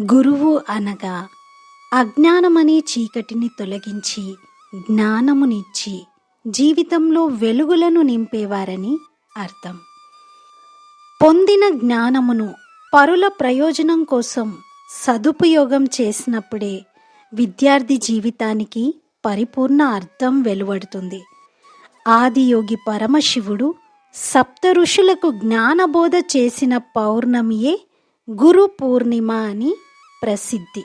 గురువు అనగా అజ్ఞానమనే చీకటిని తొలగించి జ్ఞానమునిచ్చి జీవితంలో వెలుగులను నింపేవారని అర్థం. పొందిన జ్ఞానమును పరుల ప్రయోజనం కోసం సదుపయోగం చేసినప్పుడే విద్యార్థి జీవితానికి పరిపూర్ణ అర్థం వెలువడుతుంది. ఆదియోగి పరమశివుడు సప్త ఋషులకు జ్ఞానబోధ చేసిన పౌర్ణమియే గురు పూర్ణిమ అని ప్రసిద్ధి.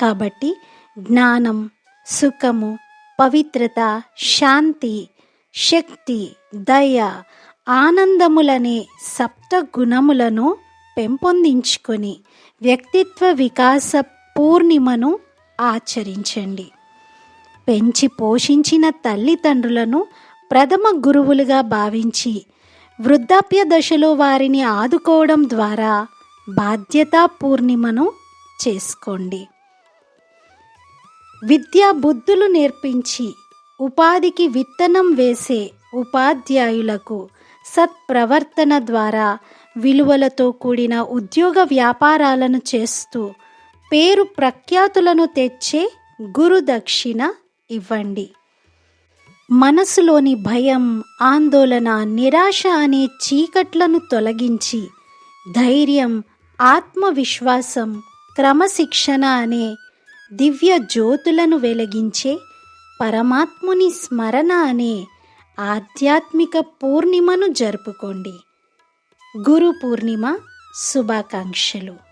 కాబట్టి జ్ఞానం సుఖము పవిత్రత శాంతి శక్తి దయ ఆనందములనే సప్త గుణములను పెంపొందించుకొని వ్యక్తిత్వ వికాస పూర్ణిమను ఆచరించండి. పెంచి పోషించిన తల్లిదండ్రులను ప్రథమ గురువులుగా భావించి వృద్ధాప్య దశలో వారిని ఆదుకోవడం ద్వారా బాధ్యతా పూర్ణిమను చేసుకోండి. విద్యా బుద్ధులు నేర్పించి ఉపాధికి విత్తనం వేసే ఉపాధ్యాయులకు సత్ప్రవర్తన ద్వారా విలువలతో కూడిన ఉద్యోగ వ్యాపారాలను చేస్తూ పేరు ప్రఖ్యాతులను తెచ్చే గురుదక్షిణ ఇవ్వండి. మనసులోని భయం ఆందోళన నిరాశ అనే చీకట్లను తొలగించి ధైర్యం ఆత్మవిశ్వాసం క్రమశిక్షణ అనే దివ్య జ్యోతులను వెలిగించే పరమాత్ముని స్మరణ అనే ఆధ్యాత్మిక పూర్ణిమను జరుపుకోండి. గురు పూర్ణిమ శుభాకాంక్షలు.